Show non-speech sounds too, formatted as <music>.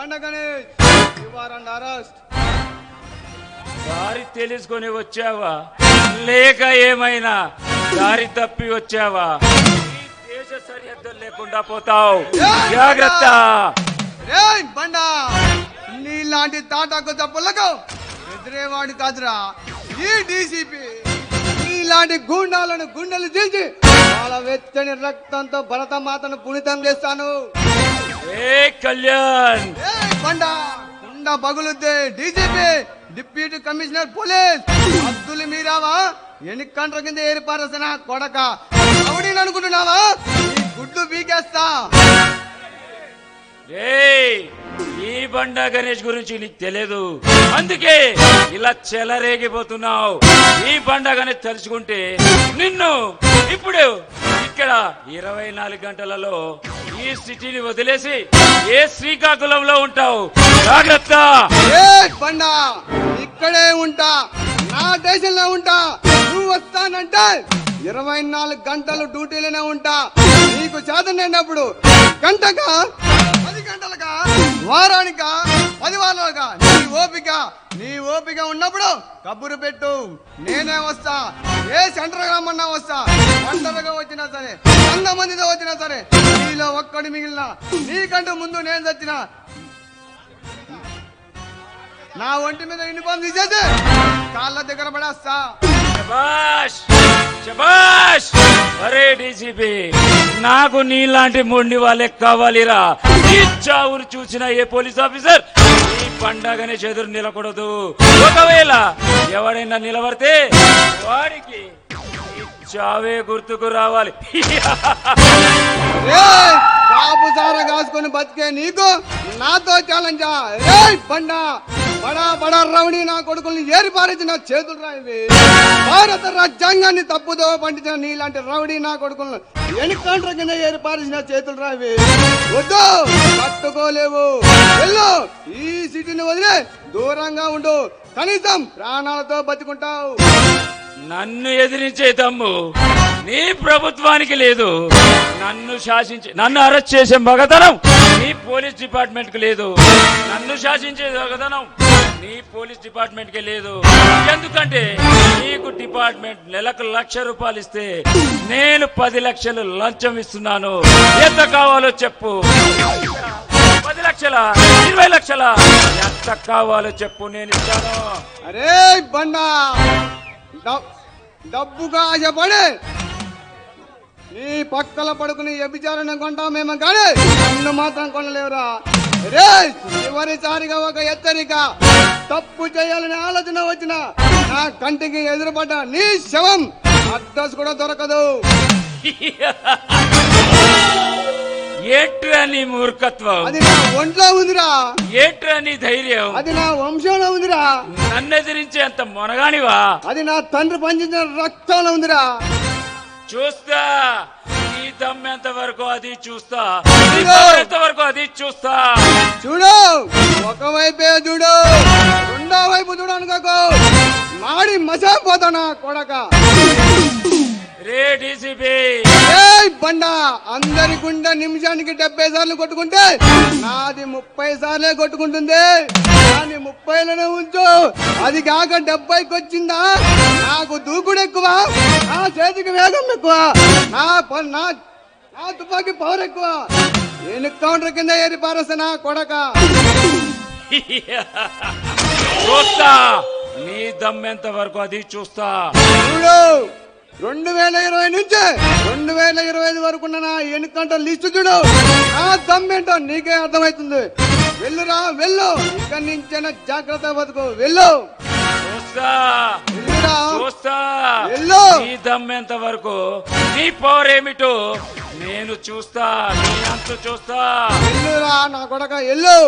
Banda Ganesh you are under arrest దారి తెలుసుకొని వచ్చావా? లేక ఏమైనా దారి తప్పి వచ్చావా? ఈ దేశ సరిహద్దులు లేకుండా పోతావు. జాగ్రత్త! బండ! నీలాంటి తాటాకు తప్పులకు ఎదురేవాడు కాదురా. ఈ డీసీపీ నీలాంటి గూండాలను గుండెలు వాళ్ళ వెచ్చని రక్తంతో భరతమాతను పునితం చేస్తాను. ఏ కళ్యాణ్! ఏ బండ కుండ పగులుద్ది డీజీపీ డిప్యూటీ కమిషనర్ పోలీస్! అద్దులు మీరావా ఎన్నికంట్ర కింద ఏర్పారసిన కొడక! అనుకుంటున్నావా? ఈ గుడ్డు పీకేస్తా! ఏయ్! ఈ బండా గణేష్ గురించి నీకు తెలియదు అందుకే ఇలా చెలరేగిపోతున్నావు. ఈ బండా గణేష్ నిన్ను ఇప్పుడు ఇక్కడ ఇరవై నాలుగు గంటలలో ఈ సిటీని వదిలేసి ఏ శ్రీకాకుళంలో ఉంటావు? జాగ్రత్త! ఏ ఇక్కడే ఉంటా. నా దేశంలో ఉంటా. నువ్వు వస్తానంటే ఇరవై నాలుగు గంటలు డ్యూటీలోనే ఉంటా. నీకు చేతనైనప్పుడు గంటగా పది గంటలుగా వారానికా పది వారాలుగా నీ ఓపిక నీ ఓపిక ఉన్నప్పుడు కబురు పెట్టు. నేనే వస్తా. ఏ సెంటర్ రమ్మన్నా వస్తా. ఒంటరిగా వచ్చినా సరే వంద మందితో వచ్చినా సరే నీలో ఒక్కడి మిగిలిన నీకంటే ముందు నేను చచ్చిన. నా ఒంటి మీద యూనిఫామ్ తీసేసి కాళ్ళ దగ్గర పడేస్తా. అరే డీజీపీ నాకు నీలాంటి మొండి వాళ్ళే కావాలిరా. ఈ చావును చూసిన ఏ పోలీస్ ఆఫీసర్? ఈ పండగనే చెదురు నిలకూడదు. ఒకవేళ ఎవడైనా నిలబడితే వాడికి చావే గుర్తుకు రావాలి. బాబు సారా కాసుకొని బతికే నీకు నాతో ఛాలెంజ్ రే బండ బడా బడా రౌడీ నా కొడుకుల్ని ఏరి నా చేతులు రాయి భారత రాజ్యాంగాన్ని తప్పుదో పండించిన నీలాంటి రౌడీ నా కొడుకులను ఎన్నికంట్ర కింద ఏర్పరిచిన చేతులు రావి. వద్దు పట్టుకోలేవు వెళ్ళు ఈ సిటీని వదిలే దూరంగా ఉండు. కనీసం ప్రాణాలతో బతుకుంటావు. నన్ను ఎదిరించే దమ్ము నీ ప్రభుత్వానికి లేదు. నన్ను శాసించే నన్ను అరెస్ట్ చేసే మగతనం నీ పోలీస్ డిపార్ట్మెంట్కి లేదు. నన్ను శాసించే మగతనం నీ పోలీస్ డిపార్ట్మెంట్కే లేదు. ఎందుకంటే నీకు డిపార్ట్మెంట్ నెలకు లక్ష రూపాయలు ఇస్తే నేను పది లక్షలు లంచం ఇస్తున్నాను. ఎంత కావాలో చెప్పు. పది లక్షల ఇరవై లక్షల ఎంత కావాలో చెప్పు నేను ఇస్తాను. అరే బండా డబ్- డబ్బుగా ఆశపడి నీ పక్కల పడుకుని వ్యభిచారణ కొంటామేమో కానీ నన్ను మాత్రం కొనలేవురా. రే చివరిసారిగా ఒక హెచ్చరిక. తప్పు చేయాలని ఆలోచన వచ్చిన నా కంటికి ఎదురుపడ్డ నీ శవం అడ్రస్ కూడా దొరకదు. ఏంట్రా నీ మూర్ఖత్వం? అది నా ఒంట్లో ఉందిరా. ఏంట్రా నీ ధైర్యం? అది నా వంశంలో ఉందిరా. నన్ను ఎదిరించే అంత మొనగానివా? అది నా తండ్రి పంచించిన రక్తంలో ఉందిరా. చూస్తా. నీ దమ్మెంత వరకు అది చూస్తా? ఎంత వరకు అది చూస్తా? చూడు! ఒకవైపే చూడు! రెండో వైపు చూడు అనుకోకు! మాడి మసాపోతానా కొడక! రే డీసీపీ! బండ. అందరి గుండె నిమిషానికి డెబ్బై సార్లు కొట్టుకుంటే నాది ముప్పై సార్లే కొట్టుకుంటుంది. దాన్ని ముప్పైలోనే ఉంచు. అది కాక డెబ్బైకి వచ్చిందా? నాకు దూకుడు ఎక్కువ. నా చేతికి వేగం ఎక్కువ. నా నా నా తుపాకీ పవర్ ఎక్కువ. నేను కౌంటర్ కింద ఏరి పారేస్తా కొడక. <laughs> చూస్తా నీ దమ్మెంత వరకు అది చూస్తా. చూడు. రెండు వేల ఇరవై నుంచి రెండు వేల ఇరవై ఐదు వరకు ఉన్న నా ఎన్నికంట లిస్టు చూడు. నా దమ్మేంటో నీకే అర్థమవుతుంది. వెళ్ళురా వెళ్ళు. ఇక్కడి నుంచైనా జాగ్రత్త బతుకు. వెళ్ళు. వెళ్ళు. నీ దమ్మెంత వరకు? నీ పవర్ ఏమిటో నేను చూస్తా. నీ అంతు చూస్తా. వెళ్ళురా నా కొడక వెళ్ళు.